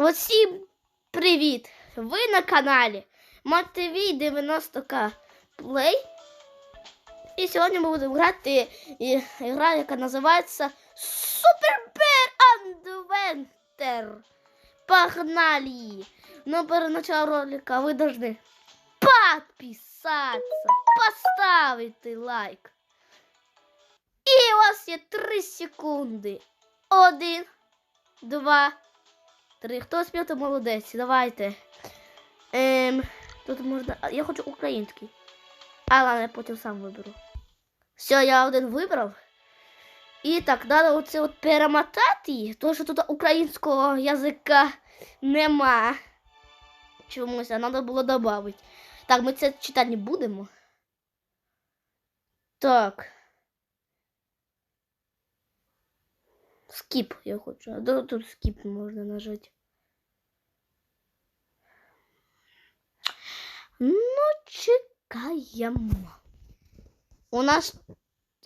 Усім привіт! Ви на каналі Мотивій 90К Play. І сьогодні ми будемо грати гра, яка називається Super Bear Adventure. Погнали! Но перед началом ролика ви должны подписаться, поставити лайк. І у вас є 3 секунди. Один, два, три. Хто спів, то молодець. Давайте. Ем, тут можна. Я хочу український. А ладно, я потім сам виберу. Все, я один вибрав. І так, треба оце от перемотати, тому що тут українського язика нема. Чомусь, а треба було додати. Так, ми це читати не будемо. Так. Скіп я хочу. А де тут скіп можна нажати? Ну, чекаємо. У нас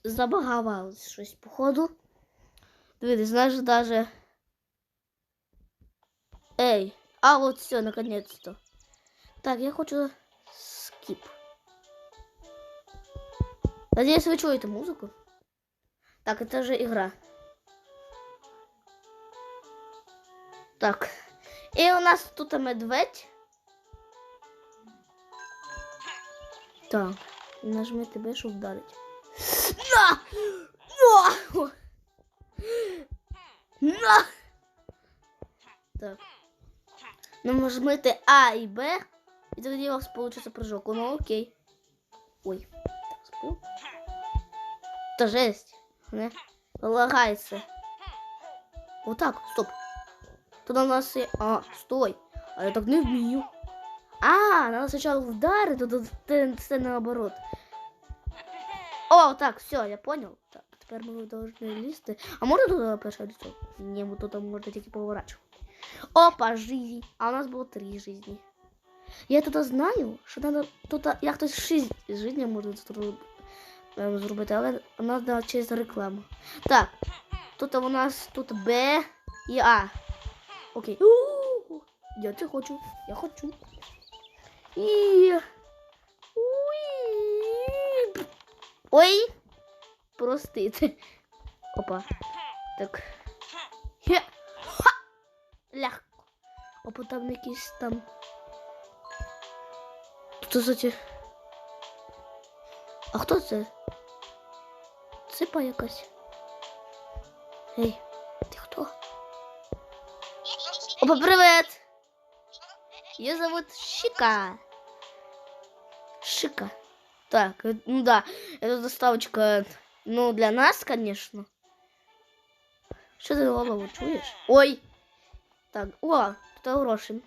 забагавалось щось, походу. Дивіться, знаєш, даже. Ей, а вот все, наконец-то. Так, я хочу скіп. Надеюсь, вы чуете музыку? Так, это же игра. Так. І у нас тут медведь. Так. Нажми тебе, щоб вдарити. На! На! На! Так. Ну, нажмите А і Б. І тоді у вас получится прыжок. Ну окей. Ой. Так, спив. Та жесть. Не? Лагається. Отак, стоп. Тут у нас є... А, стой. А я так не вмію. А, надо сначала вдарити, тут це, це наоборот. О, так, все, я понял. Так, тепер ми должны лізти. А можна туди перше лицо? Ні, бо тут можна тільки поворачувати. Опа, жизнь. А у нас було три жизни. Я тут знаю, що треба тут як хтось шість жизней може тут ем, зробити, але треба через рекламу. Так, тут у нас тут Б і А. Окей. Я це хочу. Я хочу. І... Уй. Ой. Простите. Опа. Так. Хе. Ха. Легко. Опа, там якісь там. Хто за ті? А хто це? Ципа якась. Ей, ти хто? Опа, привет! Ее зовут Шика. Шика. Так, э, ну да, это доставочка, ну, для нас, конечно. Что ты голову чуешь? Ой! Так, о, тут гроші.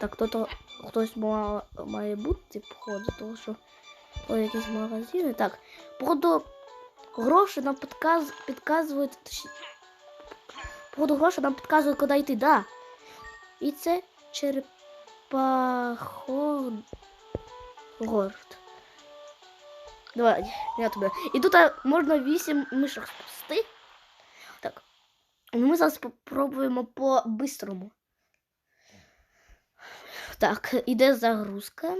Так, кто-то, хтось ма- має бути, походу, тому що то якісь магазини. Так, походу, гроші нам підказ, підказують, походу, гроші нам підказують, куди йти, да. І це черепахогород. Давай, я тебе. І тут можна вісім мишок спасти. Так. Ми зараз попробуємо по-бистрому. Так, іде загрузка.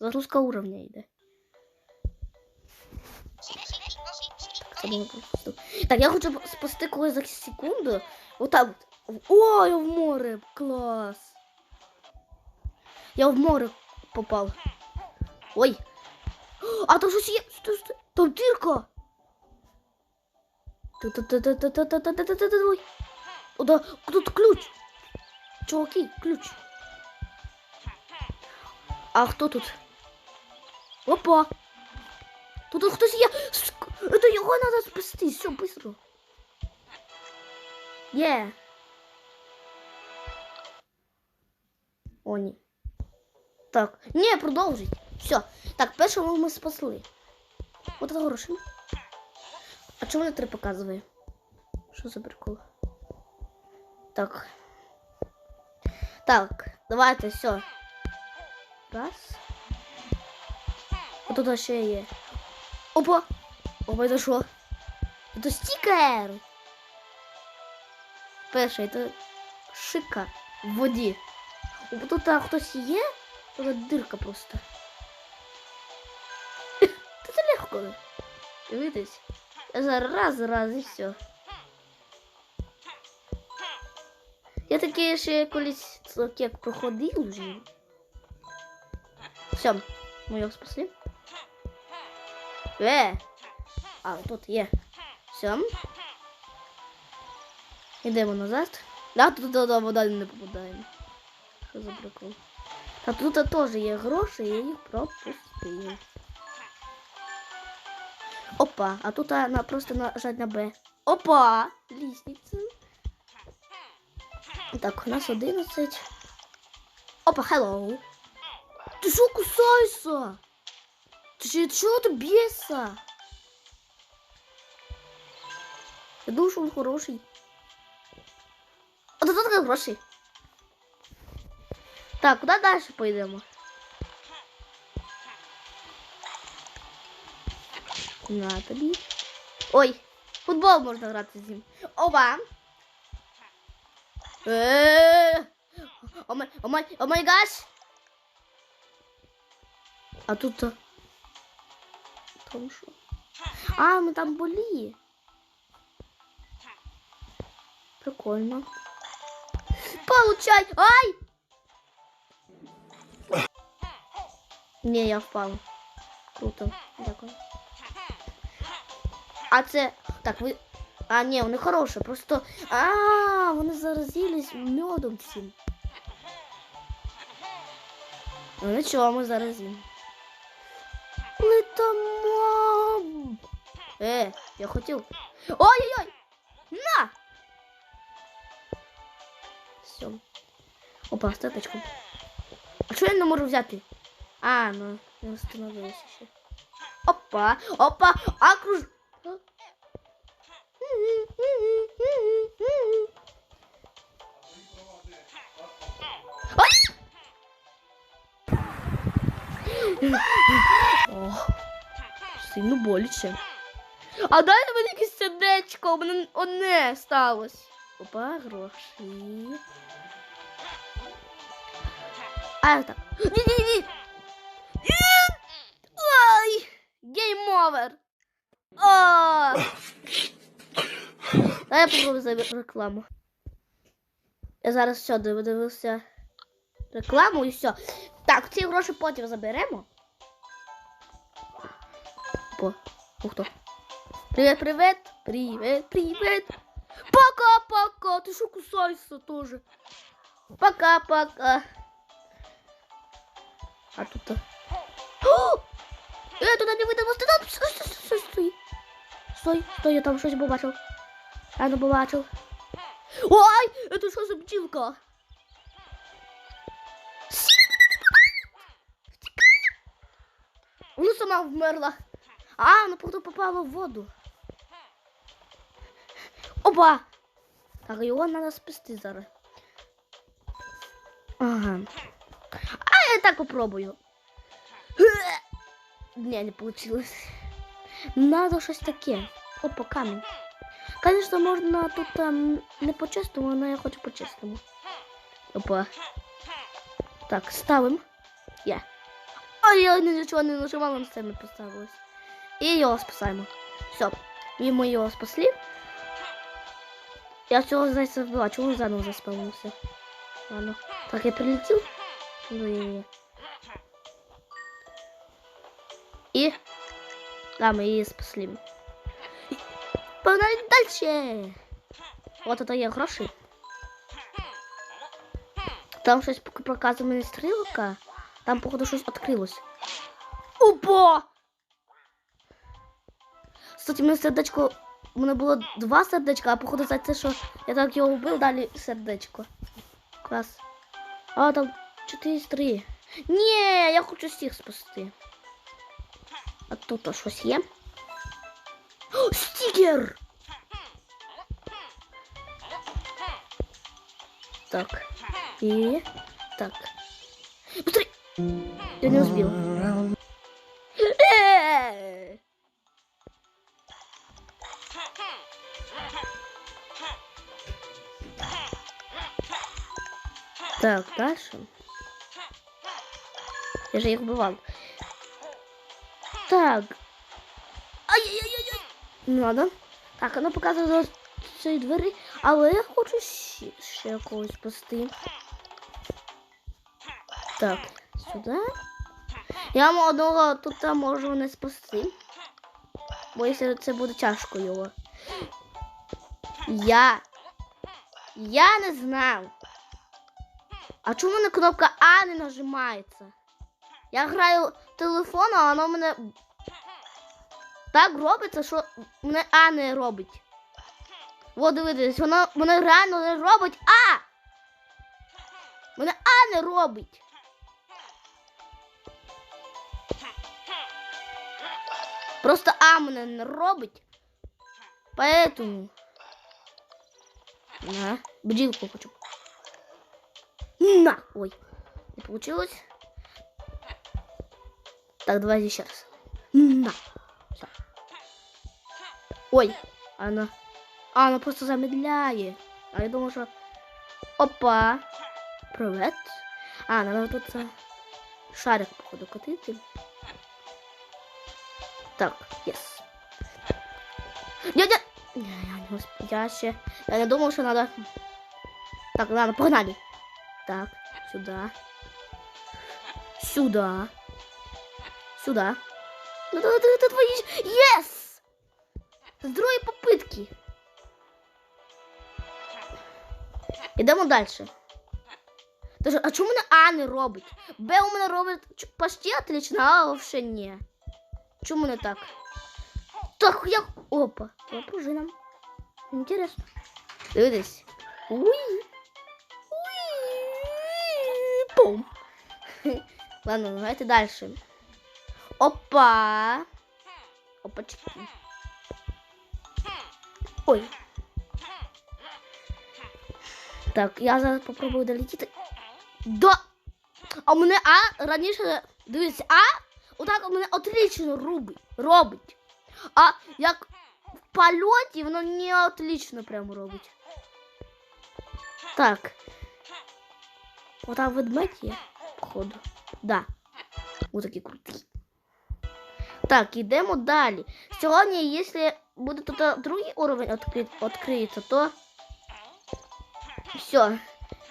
Загрузка уровня йде. синеньку. Так, я хочу спасти когось за секунду. Вот Отак. О, я в море! Клас! Я в море попал. Ой! А там щось є! Е-, там дірка! Ой! Тут ключ! Чуваки, ключ! А хто тут? Опа! Тут хтось є! Это його треба спасти! Все, быстро! Є! О, ні. Так, ні, продовжить. Все. Так, першого ми спасли. От це гроші. А чому не три показує? Що за прикол? Так. Так, давайте, все. Раз. А тут ще є. Опа! Опа, це що? Це стікер. Перший, це шика в воді. О, Тут а, хтось є, тут дирка просто. Та це легко. Дивитесь. Я зараз раз, раз і все. Я таке ще колись як проходив вже. Все, ми його спасли. Е! А, тут є. Все. Йдемо назад. Да, тут до вода не попадаємо. Що за прикол? А тут теж є гроші, я їх пропустив. Опа, а тут на, просто нажать на Б. Опа! Лісниця. Так, у нас 11. Опа, hello. Ти що кусайся? Ти чого ти б'єшся? Я думав, що він хороший. А тут таке гроші. Так, куди далі поїдемо? На. Ой, футбол можна грати з ним. Ова. Е. О май, гаш. А тут то. А, ми там були. Прикольно. Получай! Ай! Не, я впав. Круто. Дякую. А це. Так, ви. А, ні, вони хороші, просто. А, вони заразились медом цим. Ну нічого, ми заразимо. Летомоб! Е, я хотів. Ой-ой-ой! На! Все. Опа, статочку. А що я не можу взяти? А, ну, не встановилося ще. Опа, опа, а круж... Сильно боляче. А дай мені якесь сердечко, у мене одне сталося. Опа, гроші. А так. Ой! Гейм овер. О! Дай я попробую за рекламу. Я зараз все дивився рекламу і все. Так, ці гроші потім заберемо. По. Ух хто. Привіт, привіт. Привіт, привіт. Пока-пока. Ти що кусаєшся теж? Пока-пока. А тут... О! Я туди не там стой, стой, стой, стой. Стой, стой, я там щось побачив. Я не. Ой, це що за бджілка? Вона сама вмерла. А, вона походу попала в воду. Опа! Так, його треба спасти зараз. Ага. Я так попробую. Не, не получилось. Надо щось таке. Опа, камінь. Конечно, можна тут там не по-чесному, але я хочу по-чесному. Опа. Так, ставим. Я. Ой, я нічого не нажимала, на це не поставилось. І його спасаємо. Все. І ми його спасли. Я цього зайця вбила, він заново заспавнився? Ладно. Так, я прилетів. Ну і... І... Да, ми її спасли. Погнали дальше. От это є гроші. Там щось пок- показує мені стрілка. Там, походу, щось відкрилось. Опа! Кстати, мене сердечко. У мене було два сердечка, а походу за те, що я так його вбив, далі сердечко. Клас. А там 4 3. Ні, я хочу всіх спасти. А тут щось є. О, стікер! Так. И так. Быстрей! Я не успела. Э! Так, дальше. Я же їх вбивав. Так. Ай-яй-яй-яй. Не надо. Так, воно показує до цієї двері, але я хочу ще, ще когось спасти. Так, сюди. Я вам одного тут можу не спасти. Бо якщо це буде тяжко його. Я. Я не знав. А чому мене кнопка А не нажимається? Я граю телефоном, а воно мене так робиться, що мене А не робить. От дивитесь, воно мене реально не робить А! Мене А не робить. Просто А мене не робить. Поэтому. На, бдилку хочу. На! Ой, не получилось. Так, давайте еще раз. Всё. Ой, она. А, она просто замедляет. А я думал, что... Опа. Привет. А, надо тут э, шарик, походу, катить. Так, yes. Нет, нет. Я, я не усп- Я ще... Я не думал, что надо... Так, ладно, погнали. Так, сюда. Сюда. Сюда. Ну, да, да, да, твои... Yes! З другої попитки. Ідемо далі. Тож, а чому мене А не робить? Б у мене робить ч- почти отлично, а взагалі ні. Чому не так? Так, як... Опа, я пружина. Інтересно. Дивитесь. Уй. Уй. Пум. Ладно, давайте дальше. Опа. Опачки. Ой. Так, я зараз попробую долетіти. Да! А у мене А раніше, дивіться, А отак мене отлично робить. робить. А як в польоті воно не отлично прямо робить. Так. Отак ведмедь є, походу. Да. Ось такий крутий. Так, йдемо далі. Сьогодні, якщо буде тут другий уровень відкрит, то все.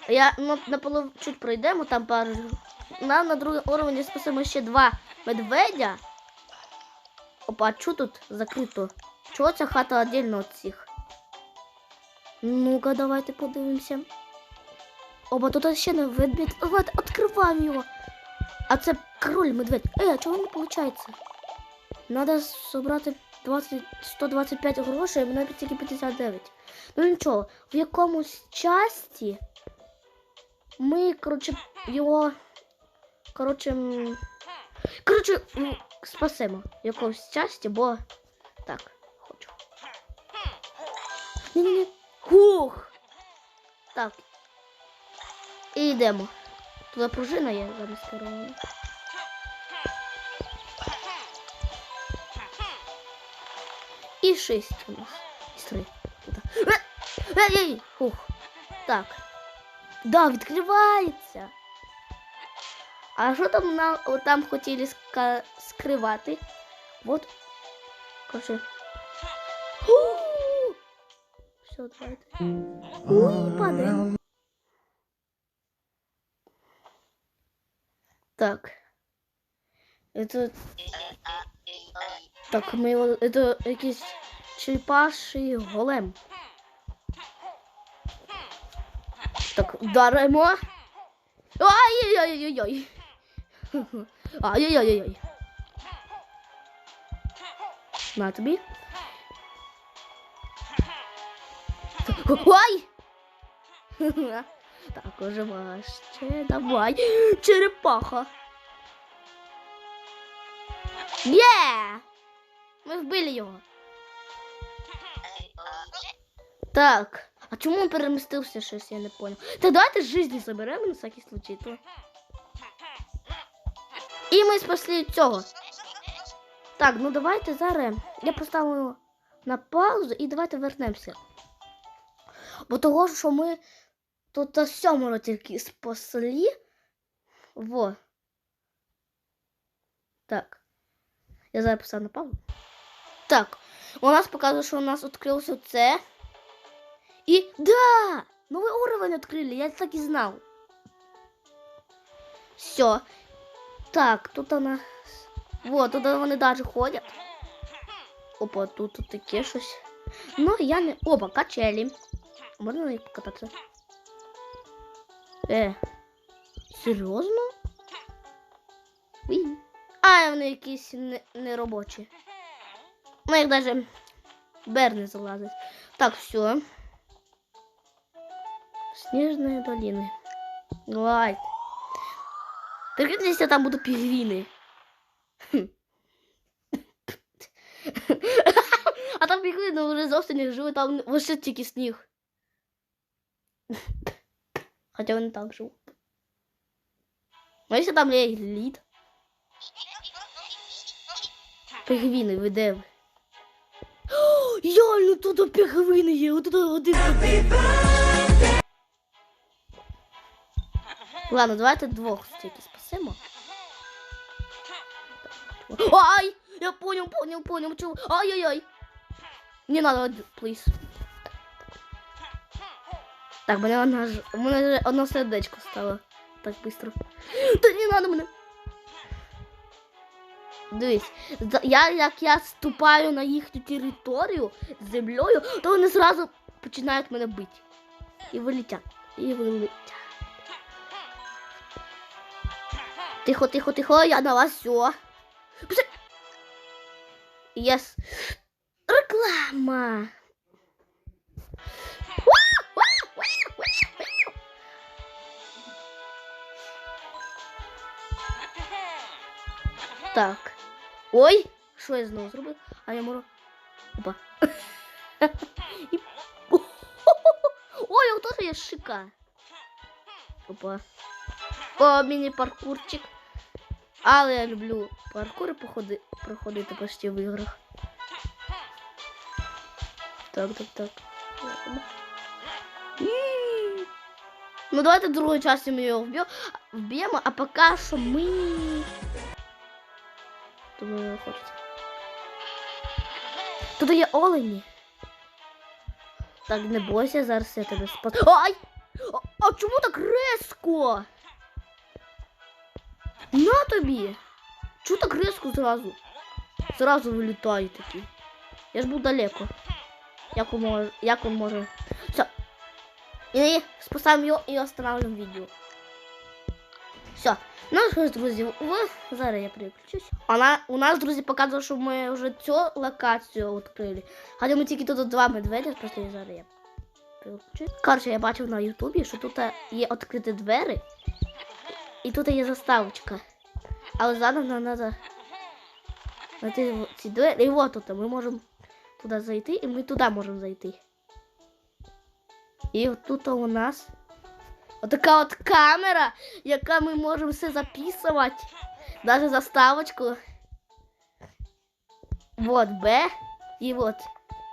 Я ну, на чуть пройдемо, там пару. Нам на другий уровень спасемо ще два медведя. Опа, а тут закрито? Чого ця хата віддільно від всіх? Ну-ка, давайте подивимося. Оба, тут ще не ведмедь. Давайте відкриваємо його. А це король медведь. Ей, а чого не виходить? Надо зібрати 20, 125 грошей, мене тільки 59. Ну нічого, в якомусь часті ми, коротше, його. Коротше. Коротше, спасемо в якомусь часті, бо. Так, хочу. Ні-ні-ні. Хух! Так. І йдемо. Туди пружина є замість керування. І шість у нас. І три. Е, Ей, ей, Хух. Так. Да, відкривається. А що там нам о, там хотіли ска- скривати? Вот. Короче. Ху! Все, давайте. Уй, падає. Так. Это... Так, ми його... Это якийсь черепаший голем. Так, вдаримо. Ай-яй-яй-яй-яй. Ай-яй-яй-яй. На тобі. Ой! Так, уже важче. Давай. Черепаха. Є! Ми вбили його. Так. А чому він перемістився щось, я не понял. Та давайте жизни заберемо на всякий случай. То. І ми спасли цього. Так, ну давайте зараз. Я поставлю на паузу і давайте вернемося. Бо того, що ми тут на сьомого тільки спасли. Во. Так. Я зараз поставлю на паузу. Так. У нас показує, що у нас відкрилося це. І да! Новий уровень відкрили, я так і знав. Все. Так, тут нас. Вот, тут вони навіть ходять. Опа, тут, тут таке щось. Ну, я не. Опа, качелі. Можна на них покататися? Е. Серйозно? Уй. А, вони якісь не, неробочі Ну, їх навіть бер не залазить. Так, все. Снежные долины. Давай. Прикиньте, если там будут пингвины. А там пінгвіни вже зовсім не живуть, там лише тільки сніг. Хоча вони там живуть. А якщо там є лід? Пінгвіни, ви де ви? О, Реально, тут пінгвіни є, отут один. Ладно, давайте двох стільки спасемо. Ай! Я понял, понял, понял, чего. Ай-яй-яй. Не надо, плиз. Так, мене одна ж... Мене одно сердечко стало. Так быстро. Та не надо мене. Дивись, я як я ступаю на їхню територію з землею, то вони зразу починають мене бити. І вилетять. І вилетять. Тихо, тихо, тихо, я на вас все. Єс. Реклама. Так. Ой, що я знову зробив? А я можу. Опа. Ой, тут є шика. Опа. О, міні-паркурчик. Але я люблю паркури походи, проходити почти в іграх. Так, так, так. Ну давайте в другій часті ми його вб'ємо, а поки що ми. Думаю, хочеться. Тут є олені. Так, не бойся, зараз я тебе спас. Ай! А, а чому так резко? На тобі! Чого так резко зразу? Зразу вилітає такий. Я ж був далеко. Як він може. Як він може. Все. І спасаємо його і останавливаємо відео. Все. Ж, друзі, ви... зараз я переключусь. Вона, у нас, друзі, показує, що ми вже цю локацію відкрили. Хоча ми тільки тут два медведя спасли, зараз я переключусь. Коротше, я бачив на Ютубі, що тут є відкриті двері. І тут є заставочка. Але зараз нам треба знайти ці двері. І от тут ми можемо туди зайти, і ми туди можемо зайти. І от тут у нас отака от камера, яка ми можемо все записувати. Навіть заставочку. Вот Б. І от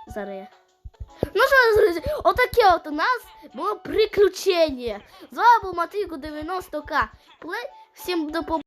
зараз я. Ну що, друзі, отаке от у нас було приключення. З вами був Матвійко 90К. Плей. Всім до побачення.